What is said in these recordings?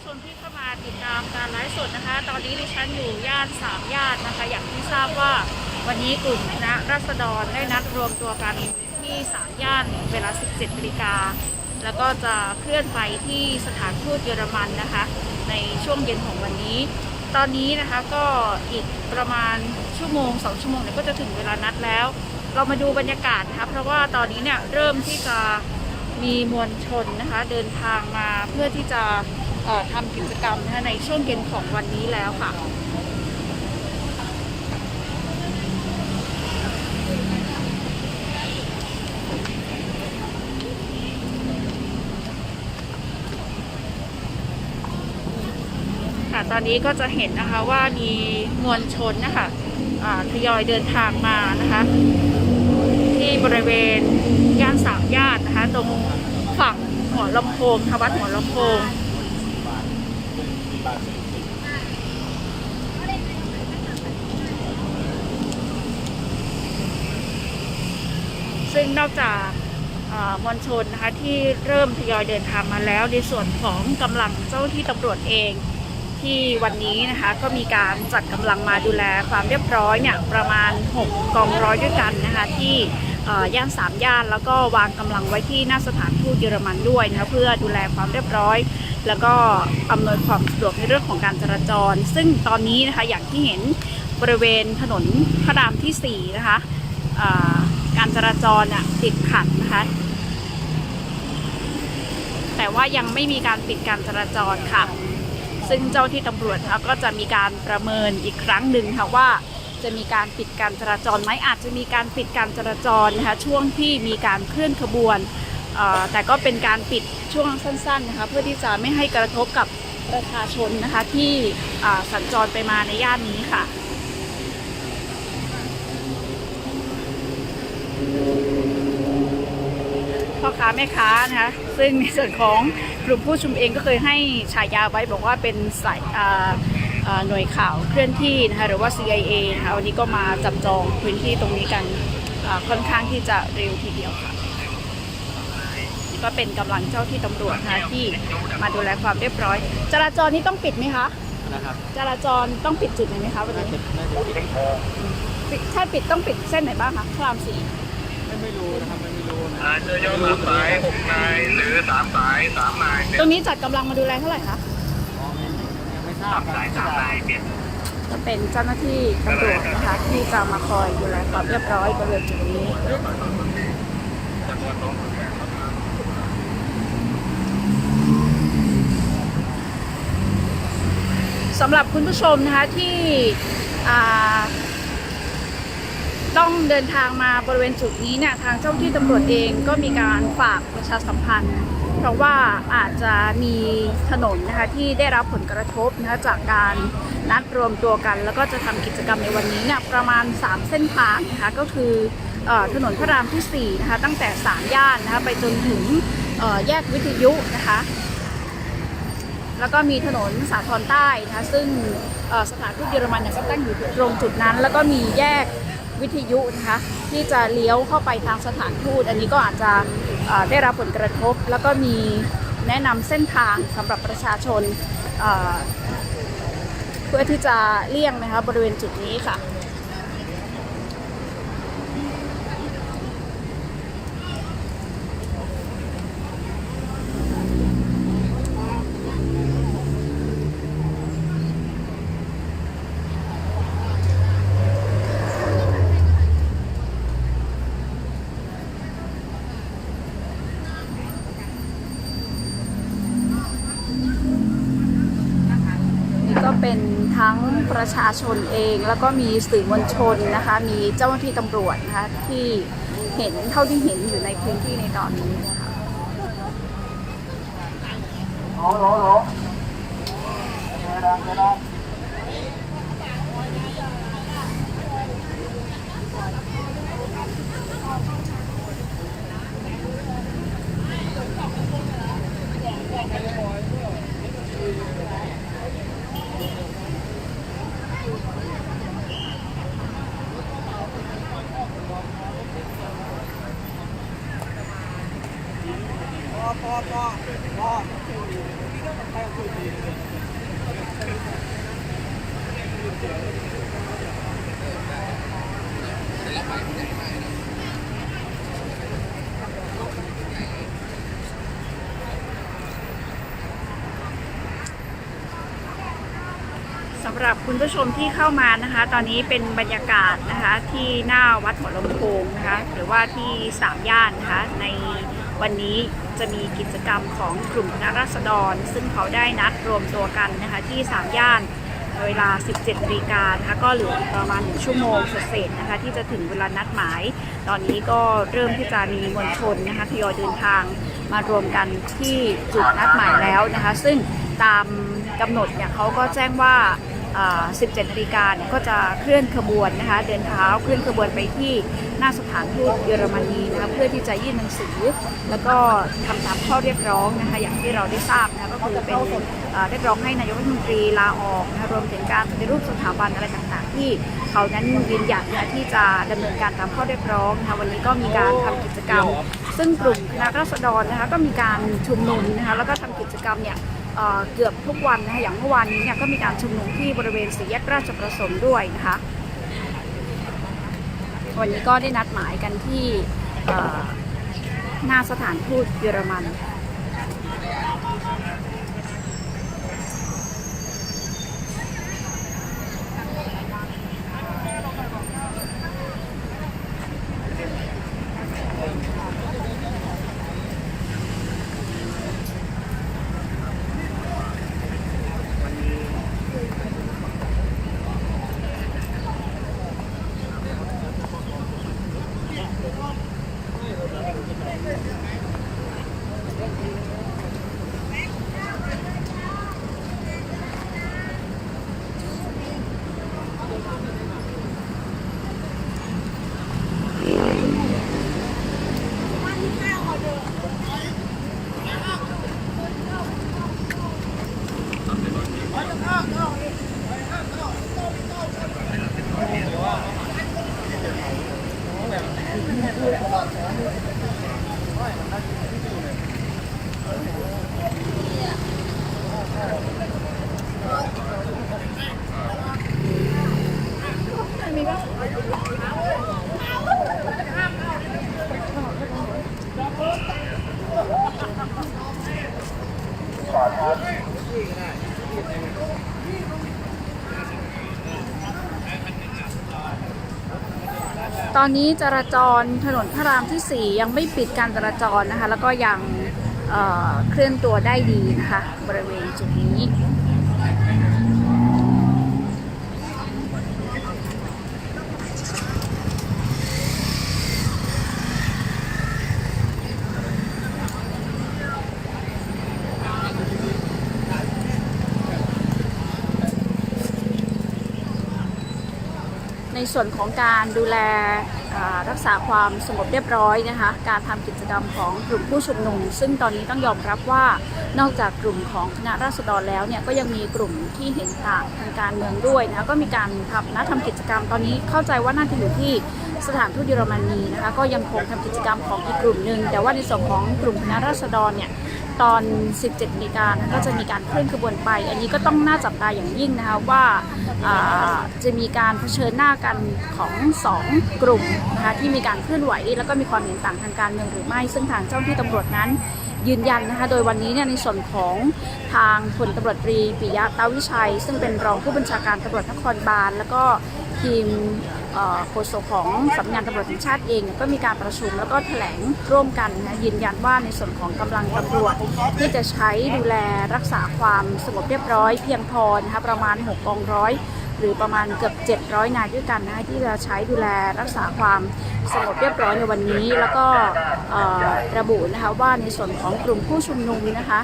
วัสดีคุณผู้ชมที่เข้ามาติดตามการไลฟ์สดนะคะ ตอนนี้ดิฉันอยู่ย่านสามย่านนะคะ อย่างที่ทราบว่าวันนี้กลุ่มคณะราษฎรได้นัดรวมตัวกันที่สามย่านเวลา 17นาฬิกาแล้วก็จะเคลื่อนไปที่สถานทูตเยอรมันนะคะ ในช่วงเย็นของวันนี้ ตอนนี้นะคะก็อีกประมาณชั่วโมงสองชั่วโมงเนี่ยก็จะถึงเวลานัดแล้ว เรามาดูบรรยากาศนะคะเพราะว่าตอนนี้เนี่ยเริ่มที่จะมีมวลชนนะคะ เดินทางมาเพื่อที่จะ ทำกิจกรรมนะคะในช่วงเย็นของวันนี้แล้วค่ะค่ะตอนนี้ก็จะเห็นนะคะว่ามีมวลชนนะคะทยอยเดินทางมานะคะ ที่บริเวณย่านสามย่านนะคะ ตรงฝั่งหัวลำโพงทวัดหัวลำโพง ซึ่งนอกจากมวลชนนะคะที่เริ่มทยอยเดินทางมาแล้ว ในส่วนของกำลังเจ้าที่ตำรวจเอง ที่วันนี้นะคะก็มีการจัดกำลังมาดูแลความเรียบร้อยเนี่ยประมาณ 6 กองร้อยด้วยกันนะคะที่ย่านสามย่านแล้วก็วางกำลังไว้ที่หน้าสถานทูตเยอรมันด้วยนะคะเพื่อดูแลความเรียบร้อย แล้วก็อำนวยความสะดวกในเรื่องของการจราจร ซึ่งตอนนี้นะคะอย่างที่เห็นบริเวณถนนพระรามที่4นะคะอ่า การจราจรน่ะติดขัดนะคะ แต่ว่ายังไม่มีการปิดการจราจรค่ะ ซึ่งเจ้าที่ตำรวจนะคะก็จะมีการประเมินอีกครั้งหนึ่งค่ะว่าจะมีการปิดการจราจรไหมอาจจะมีการปิดการจราจรนะคะช่วงที่มีการเคลื่อนขบวน แต่ก็เป็นการปิดช่วงสั้นๆนะคะเพื่อที่จะไม่ให้กระทบกับประชาชนนะคะที่สัญจรไปมาในย่านนี้ค่ะ พ่ อค้าแม่ค้านะคะซึ่งในส่วนของกลุ่มผู้ชุมเองก็เคยให้ฉายาไว้บอกว่าเป็นสายอ่าอ่าหน่วยข่าวเคลื่อนที่นะคะหรือว่า CIA นะคะวันนี้ก็มาจับจองพื้นที่ตรงนี้กันอ่าค่อนข้างที่จะเร็วทีเดียวค่ะนี่ก็เป็นกำลังเจ้าที่ตำรวจนะคะที่มาดูแลความเรียบร้อย จราจรนี่ต้องปิดไหมคะนะครับจราจรต้องปิดจุดไหนไหมคะวันน่านี้จะน่าจะปิดปิดถ้าปิดต้องปิดเส้นไหนบ้างคะพระรามสี่ไม่ไม่รู้นะครับไม่ไม่รู้นะ อาจจะยกสามสายหกนายหรือสามสายสามนายตรงนี้จัดกำลังมาดูแลเท่าไหร่คะอ๋อไม่ไม่ยังไม่ทราสาบมครับสายสามนายเนี่ยจะเป็นเจ้าหน้าที่ตำรวจนะคะที่จะมาคอยดูแลความเรียบร้อยบริเวณจุดนี้ จำนวนน้องสำหรับคุณผู้ชมนะคะที่อ่า ต้องเดินทางมาบริเวณจุดนี้เนี่ยทางเจ้าหน้าที่ตำรวจเองก็มีการฝากประชาสัมพันธ์ เพราะว่าอาจจะมีถนนนะคะที่ได้รับผลกระทบนะคะจากการนัดรวมตัวกัน แล้วก็จะทำกิจกรรมในวันนี้เนี่ยประมาณ 3 เส้นทางนะคะก็คืออถนนพระรามที่4นะคะตั้งแต่ 3 ย่านนะคะไปจนถึงแยกวิทยุนะคะแล้วก็มีถนนสาทรใต้นะคะซึ่งสถานทูตเยอรมันเนี่ยก็ตั้งอยู่ตรงจุดนั้น แล้วก็มีแยก วิทยุนะคะที่จะเลี้ยวเข้าไปทางสถานทูต อันนี้ก็อาจจะได้รับผลกระทบ แล้วก็มีแนะนำเส้นทางสำหรับประชาชนเพื่อที่จะเลี่ยงนะคะบริเวณจุดนี้ค่ะ นี่ก็เป็นทั้ง ประชาชนเอง แล้วก็มีสื่อมวลชนนะคะ มีเจ้าหน้าที่ตำรวจนะคะที่เห็นเท่าที่เห็นอยู่ในพื้นที่ในตอนนี้นะคะโอ้โหโหเดี๋ยวนะเดี๋ยวนะ พอพอพอพอพี่ก็ไปคุย สำหรับคุณผู้ชมที่เข้ามานะคะ ตอนนี้เป็นบรรยากาศนะคะที่หน้าวัดหัวลำโพงนะคะ หรือว่าที่สามย่านนะคะ ในวันนี้จะมีกิจกรรมของกลุ่มคณะราษฎร ซึ่งเขาได้นัดรวมตัวกันนะคะที่สามย่านเวลา 17นาฬิกานะคะก็เหลืออีกประมาณหนึ่งชั่วโมงเศษนะคะ ที่จะถึงเวลานัดหมาย ตอนนี้ก็เริ่มที่จะมีมวลชนนะคะทยอยเดินทางมารวมกันที่จุดนัดหมายแล้วนะคะ ซึ่งตามกำหนดเนี่ยเขาก็แจ้งว่า 17นาฬิกาเนี่ยก็จะเคลื่อนขบวนนะคะเดินเท้าเคลื่อนขบวนไปที่หน้าสถานทูตเยอรมนีนะคะเพื่อที่จะยื่นหนังสือ แล้วก็ทำตามข้อเรียกร้องนะคะอย่างที่เราได้ทราบนะคะก็คือเป็นเรียกร้องให้นายกรัฐมนตรีลาออกนะคะรวมถึงการปฏิรูปสถาบันอะไรต่างๆ ที่เขานั้นยืนหยัดนะที่จะดำเนินการตามข้อเรียกร้องนะคะวันนี้ก็มีการทำกิจกรรม ซึ่งกลุ่มคณะราษฎรนะคะก็มีการชุมนุมนะคะแล้วก็ทำกิจกรรมเนี่ย เกือบทุกวันนะคะอย่างเมื่อวานนี้เนี่ยก็มีการชุมนุมที่บริเวณสี่แยกราชประสงค์ด้วยนะคะวันนี้ก็ได้นัดหมายกันที่หน้าสถานทูตเยอรมัน ตอนนี้จราจรถนนพระรามที่ 4 ยังไม่ปิดการจราจรนะคะ แล้วก็ยังเเคลื่อนตัวได้ดีนะคะ บริเวณจุดนี้ ในส่วนของการดูแลรักษาความสงบเรียบร้อยนะคะการทำกิจกรรมของกลุ่มผู้ชุมนุม ซึ่งตอนนี้ต้องยอมรับว่านอกจากกลุ่มของคณะราษฎรแล้วเนี่ยก็ยังมีกลุ่มที่เห็นต่างทางการเมืองด้วยนะะก็มีการทำนะทำกิจกรรมตอนนี้เข้าใจว่าน่าจะอยู่ที่สถานทูตเยอรมนีนะคะก็ยังคงทำกิจกรรมของอีกกลุ่มหนึ่งแต่ว่าในส่วนของกลุ่มคณะราษฎรเนี่ย ตอน 17นาฬิกานะก็จะมีการเคลื่อนขบวนไป อันนี้ก็ต้องน่าจับตาอย่างยิ่งนะคะว่าจะมีการเผชิญหน้ากันของสองกลุ่มนะคะที่มีการเคลื่อนไหว แล้วก็มีความเห็นต่างทางการเมืองหรือไม่ ซึ่งทางเจ้าหน้าที่ตำรวจนั้นยืนยันนะคะ โดยวันนี้เนี่ยในส่วนของทางพลตำรวจตรีปิยะตาวิชัย ซึ่งเป็นรองผู้บัญชาการตำรวจนครบาลแล้วก็ ทีมโฆษกของสำนักงานตำรวจแห่งชาติเองก็มีการประชุมแล้วก็แถลงร่วมกันนะยืนยันว่าในส่วนของกำลังตำรวจที่จะใช้ดูแลรักษาความสงบเรียบร้อยเพียงพอนะคะประมาณ 6 กองร้อยหรือประมาณเกือบ 700 นายด้วยกันนะคะที่จะใช้ดูแลรักษาความสงบเรียบร้อยในวันนี้ แล้วก็ระบุนะคะว่าในส่วนของกลุ่มผู้ชุมนุมนะคะ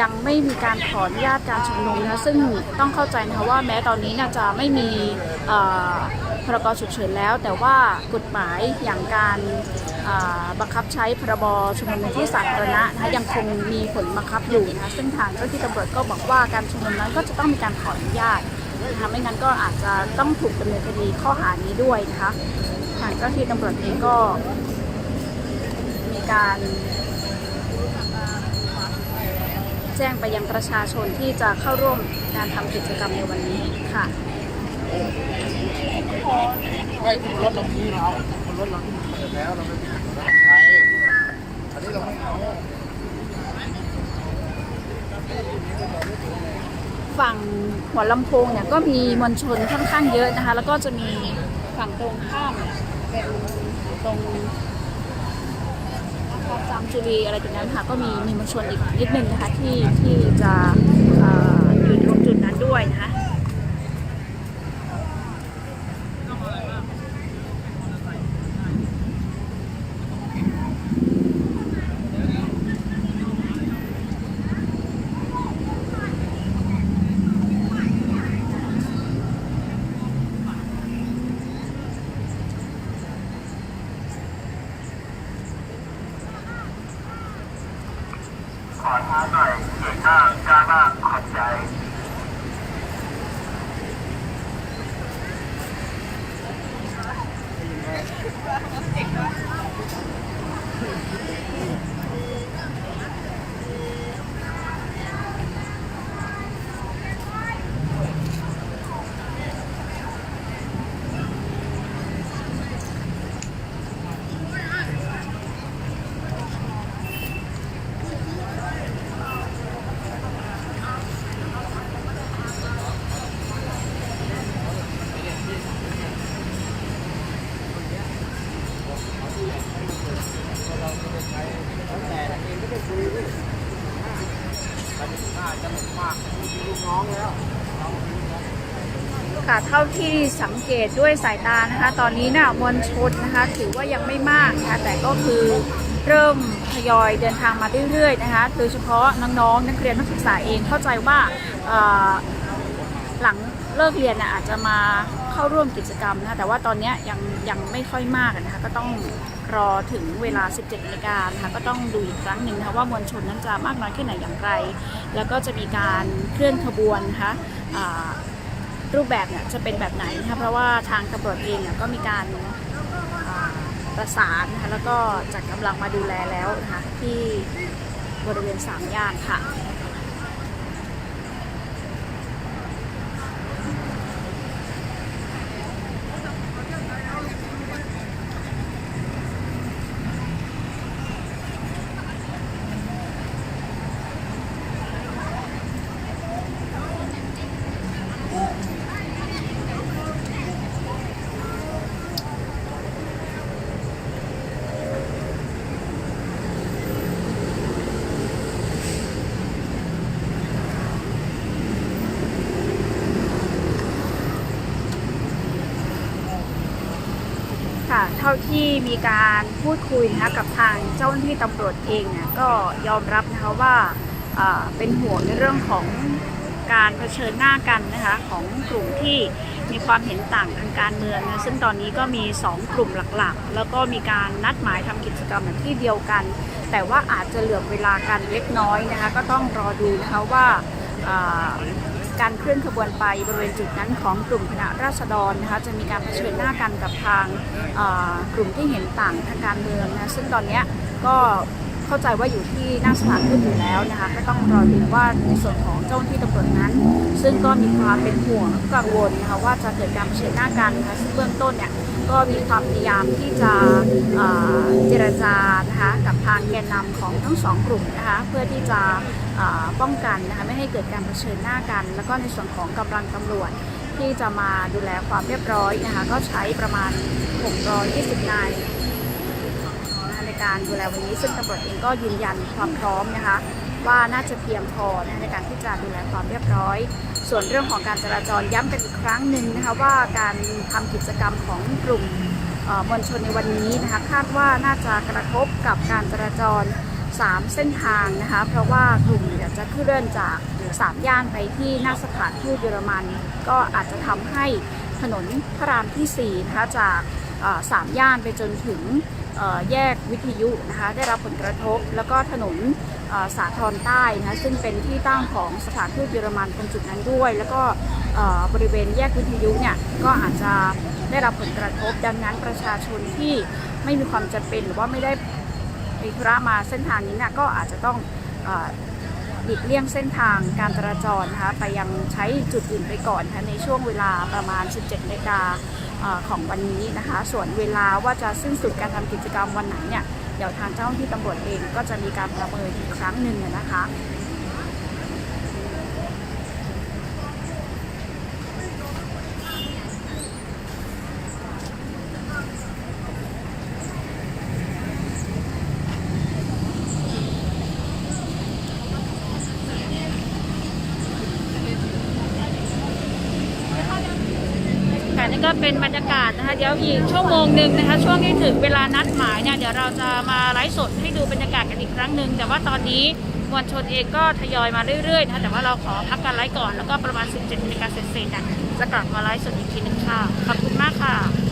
ยังไม่มีการขออนุญาตการชุมนุมนะซึ่งต้องเข้าใจนะคะว่าแม้ตอนนี้น่าจะไม่มีพรกฉุกเฉินแล้ว แต่ว่ากฎหมายอย่างการบังคับใช้พรบชุมนุมในที่สาธารณะนะยังคงมีผลบังคับอยู่นะคะซึ่งทางเจ้าที่ตำรวจก็บอกว่าการชุมนุมนั้นก็จะต้องมีการขออนุญาตนะคะไม่งั้นก็อาจจะต้องถูกดำเนินคดีข้อหานี้ด้วยนะคะทางเจ้าที่ตำรวจเองก็มีการ แจ้งไปยังประชาชนที่จะเข้าร่วมการทำกิจกรรมในวันนี้ค่ะให้คุณรถเราที่เราคุณรถเราที่มันเปิดแล้วเราไม่มีรถใช้อันนี้เราไม่เอาฝั่งหัวลำโพงเนี่ยก็มีมวลชนค่อนข้างเยอะนะคะ แล้วก็จะมีฝั่งตรงข้ามเนี่ยเป็นตรง จามจุรีอะไรตรงนั้นค่ะก็มีมีมวลชนอีกนิดนึงนะคะที่ที่จะอยู่ตรงจุดนั้นด้วยนะคะ ขอท้าหน่อยเก่งมากกล้ามากขอบใจ ค่ะเท่าที่สังเกตด้วยสายตานะคะ ตอนนี้นะ่ะมวลชนนะคะ ถือว่ายังไม่มากนะคะแต่ก็คือเริ่มทยอยเดินทางมาเรื่อยๆนะคะโดยเฉพาะน้องๆนักเรียนนักศึกษาเองเข้าใจว่าหลังเลิกเรียนน่ะอาจจะมา เข้าร่วมกิจกรรมนะคะแต่ว่าตอนนี้ยังยังไม่ค่อยมากนะคะก็ต้องรอถึงเวลา 17นาฬิกานะคะก็ต้องดูอีกครั้งหนึ่งนะคะว่ามวลชนนั้นจะมากน้อยแค่ไหนอย่างไร แล้วก็จะมีการเคลื่อนขบวนนะคะรูปแบบเนี่ยจะเป็นแบบไหนนะคะเพราะว่าทางตำรวจเองเนี่ยก็มีการประสานนะคะแล้วก็จัดกำลังมาดูแลแล้วนะคะที่บริเวณสามย่านค่ะเที่มีการพูดคุยนะคะกับทางเจ้าหน้าที่ตำรวจเองเนี่ยก็ยอมรับนะคะว่าเป็นห่วงในเรื่องของการเผชิญหน้ากันนะคะของกลุ่มที่มีความเห็นต่างทางการเมืองนะซึ่งตอนนี้ก็มี 2 กลุ่มหลักๆ แล้วก็มีการนัดหมายทำกิจกรรมในที่เดียวกัน แต่ว่าอาจจะเหลื่อมเวลากันเล็กน้อยนะคะก็ต้องรอดูนะคะว่า การเคลื่อนขบวนไปบริเวณจุดนั้นของกลุ่มคณะราษฎรนะคะจะมีการเผชิญหน้ากันกับทางกลุ่มที่เห็นต่างทางการเมืองนะซึ่งตอนนี้ก็ เข้าใจว่าอยู่ที่หน้าสถานทูตอยู่แล้วนะคะก็ต้องรอดูว่าในส่วนของเจ้าหน้าที่ตำรวจนั้น ซึ่งก็มีความเป็นห่วงกังวลนะคะว่าจะเกิดการเผชิญหน้ากันนะคะซึ่งเบื้องต้นเนี่ยก็มีความพยายามที่จะเจรจานะคะกับทางแกนนำของทั้งสองกลุ่มนะคะเพื่อที่จะป้องกันนะคะไม่ให้เกิดการเผชิญหน้ากัน แล้วก็ในส่วนของกำลังตำรวจที่จะมาดูแลความเรียบร้อยนะคะก็ใช้ประมาณ 620 นาย การดูแลวันนี้ ซึ่งตำรวจเองก็ยืนยันความพร้อมนะคะ ว่าน่าจะเพียงพอในการที่จะดูแลความเรียบร้อย ส่วนเรื่องของการจราจรย้ำกันอีกครั้งหนึ่งนะคะว่าการทำกิจกรรมของกลุ่มมวลชนในวันนี้นะคะคาดว่าน่าจะกระทบกับการจราจร 3 เส้นทางนะคะเพราะว่ากลุ่มเนี่ยจะเคลื่อนจาก3ย่านไปที่หน้าสถานทูตเยอรมัน ก็อาจจะทำให้ถนนพระรามที่4นะคะจากสามย่านไปจนถึง แยกวิทยุนะคะได้รับผลกระทบ แล้วก็ถนนสาทรใต้นะคะซึ่งเป็นที่ตั้งของสถานทูตเยอรมันตรงจุดนั้นด้วย แล้วก็บริเวณแยกวิทยุเนี่ยก็อาจจะได้รับผลกระทบ ดังนั้นประชาชนที่ไม่มีความจำเป็นหรือว่าไม่ได้มีธุระมาเส้นทางนี้เนี่ยก็อาจจะต้องออหลีกเลี่ยงเส้นทางการจราจรนะคะไปยังใช้จุดอื่นไปก่อนนะคะในช่วงเวลาประมาณ 17นาฬิกา ของวันนี้นะคะ ส่วนเวลาว่าจะสิ้นสุดการทำกิจกรรมวันไหนเนี่ยเดี๋ยวทางเจ้าหน้าที่ตำรวจเองก็จะมีการประเมินอีกครั้งหนึ่งนะคะ นี่ก็เป็นบรรยากาศนะคะ เดี๋ยวอีกชั่วโมงหนึ่งนะคะ ช่วงที่ถึงเวลานัดหมายเนี่ยเดี๋ยวเราจะมาไลฟ์สดให้ดูบรรยากาศกันอีกครั้งหนึ่งแต่ว่าตอนนี้มวลชนเองก็ทยอยมาเรื่อยๆนะคะแต่ว่าเราขอพักการไลฟ์ก่อนแล้วก็ประมาณ 17นาฬิกาเศษๆนะจะกลับมาไลฟ์สดอีกทีหนึงค่ะขอบคุณมากค่ะ